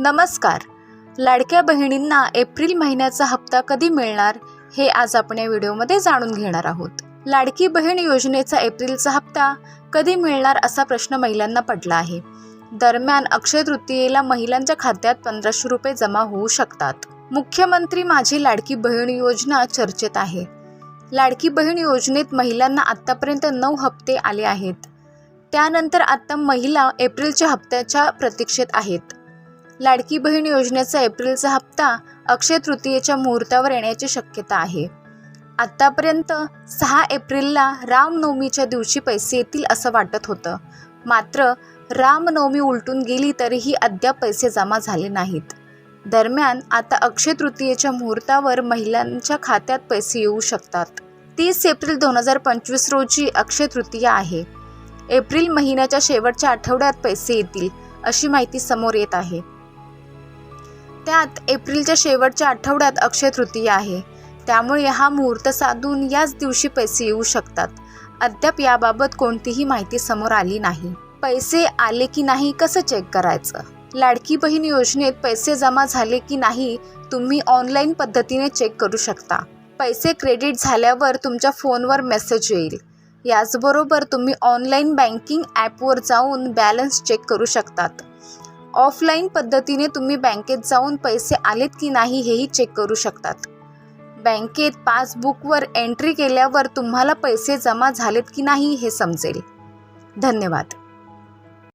नमस्कार. लाडक्या बहिणींना एप्रिल महिन्याचा हप्ता कधी मिळणार हे आज आपण या व्हिडिओमध्ये जाणून घेणार आहोत. लाडकी बहीण योजनेचा एप्रिलचा हप्ता कधी मिळणार असा प्रश्न महिलांना पडला आहे. दरम्यान अक्षय तृतीयेला महिलांच्या खात्यात पंधराशे रुपये जमा होऊ शकतात. मुख्यमंत्री माझी लाडकी बहीण योजना चर्चेत आहे. लाडकी बहीण योजनेत महिलांना आत्तापर्यंत नऊ हप्ते आले आहेत. त्यानंतर आत्ता महिला एप्रिलच्या हप्त्याच्या प्रतीक्षेत आहेत. लाडकी बहीण योजनेचा एप्रिलचा हप्ता अक्षय तृतीयेच्या मुहूर्तावर येण्याची शक्यता आहे. आत्तापर्यंत सहा एप्रिलला रामनवमीच्या दिवशी पैसे येतील असं वाटत होतं. मात्र रामनवमी उलटून गेली तरीही अद्याप पैसे जमा झाले नाहीत. दरम्यान आता अक्षय तृतीयेच्या मुहूर्तावर महिलांच्या खात्यात पैसे येऊ शकतात. तीस एप्रिल दोन हजार पंचवीस रोजी अक्षय तृतीया आहे. एप्रिल महिन्याच्या शेवटच्या आठवड्यात पैसे येतील अशी माहिती समोर येत आहे. त्यात एप्रिलच्या शेवटच्या आठवड्यात अक्षय तृतीया आहे. त्यामुळे हा मुहूर्त साधून याच दिवशी पैसे येऊ शकतात. अद्याप याबाबत कोणतीही माहिती समोर आली नाही. पैसे आले की नाही कसं चेक करायचं? लाडकी बहीण योजनेत पैसे जमा झाले की नाही तुम्ही ऑनलाईन पद्धतीने चेक करू शकता. पैसे क्रेडिट झाल्यावर तुमच्या फोनवर मेसेज येईल. याचबरोबर तुम्ही ऑनलाईन बँकिंग ॲपवर जाऊन बॅलन्स चेक करू शकतात. ऑफलाईन पद्धतीने तुम्ही बँकेत जाऊन पैसे आलेत की नाही हेही चेक करू शकतात. बँकेत पासबुकवर एंट्री केल्यावर तुम्हाला पैसे जमा झालेत की नाही हे समजेल. धन्यवाद.